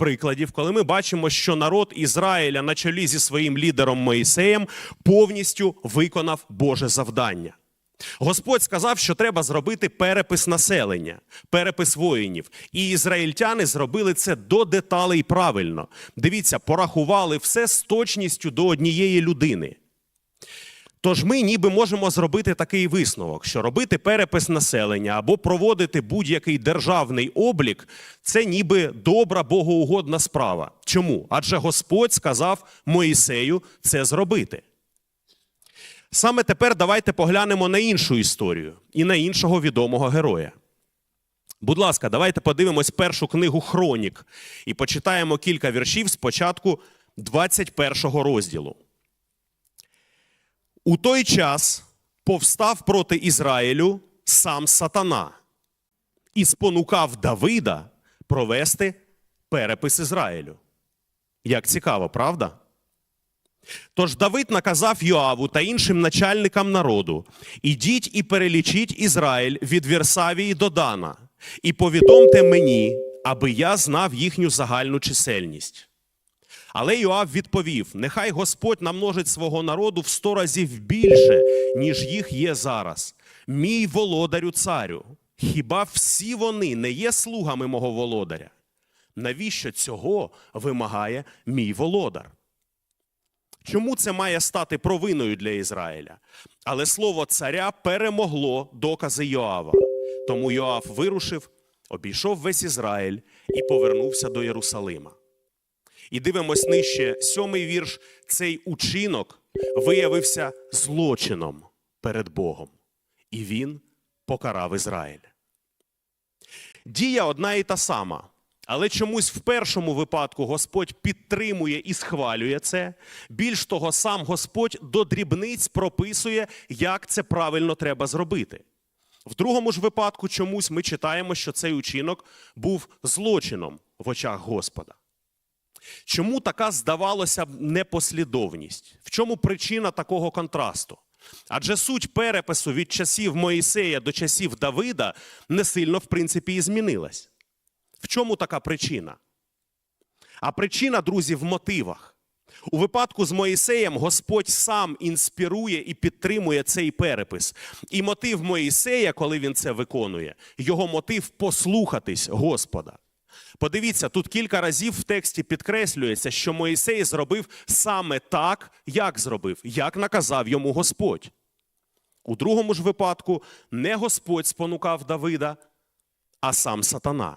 прикладів, коли ми бачимо, що народ Ізраїля на чолі зі своїм лідером Моїсеєм повністю виконав Боже завдання. Господь сказав, що треба зробити перепис населення, перепис воїнів. І ізраїльтяни зробили це до деталей правильно. Дивіться, порахували все з точністю до однієї людини. Тож ми ніби можемо зробити такий висновок, що робити перепис населення або проводити будь-який державний облік це ніби добра богоугодна справа. Чому? Адже Господь сказав Моїсею це зробити. Саме тепер давайте поглянемо на іншу історію і на іншого відомого героя. Будь ласка, давайте подивимось першу книгу Хронік і почитаємо кілька віршів з початку 21 розділу. У той час повстав проти Ізраїлю сам сатана і спонукав Давида провести перепис Ізраїлю. Як цікаво, правда? Тож Давид наказав Йоаву та іншим начальникам народу: ідіть і перелічіть Ізраїль від Вірсавії до Дана, і повідомте мені, аби я знав їхню загальну чисельність. Але Йоав відповів: Нехай Господь намножить свого народу в сто разів більше, ніж їх є зараз. Мій володарю царю. Хіба всі вони не є слугами мого володаря? Навіщо цього вимагає мій володар? Чому це має стати провиною для Ізраїля? Але слово царя перемогло докази Йоава. Тому Йоав вирушив, обійшов весь Ізраїль і повернувся до Єрусалима. І дивимось нижче, сьомий вірш. Цей учинок виявився злочином перед Богом, і він покарав Ізраїль. Дія одна і та сама. Але чомусь в першому випадку Господь підтримує і схвалює це. Більш того, сам Господь до дрібниць прописує, як це правильно треба зробити. В другому ж випадку чомусь ми читаємо, що цей учинок був злочином в очах Господа. Чому така здавалося б непослідовність? В чому причина такого контрасту? Адже суть перепису від часів Моїсея до часів Давида не сильно, в принципі, і змінилась. В чому така причина? А причина, друзі, в мотивах. У випадку з Моїсеєм Господь сам інспірує і підтримує цей перепис. І мотив Моїсея, коли він це виконує, його мотив послухатись Господа. Подивіться, тут кілька разів в тексті підкреслюється, що Моїсей зробив саме так, як зробив, як наказав йому Господь. У другому ж випадку не Господь спонукав Давида, а сам сатана.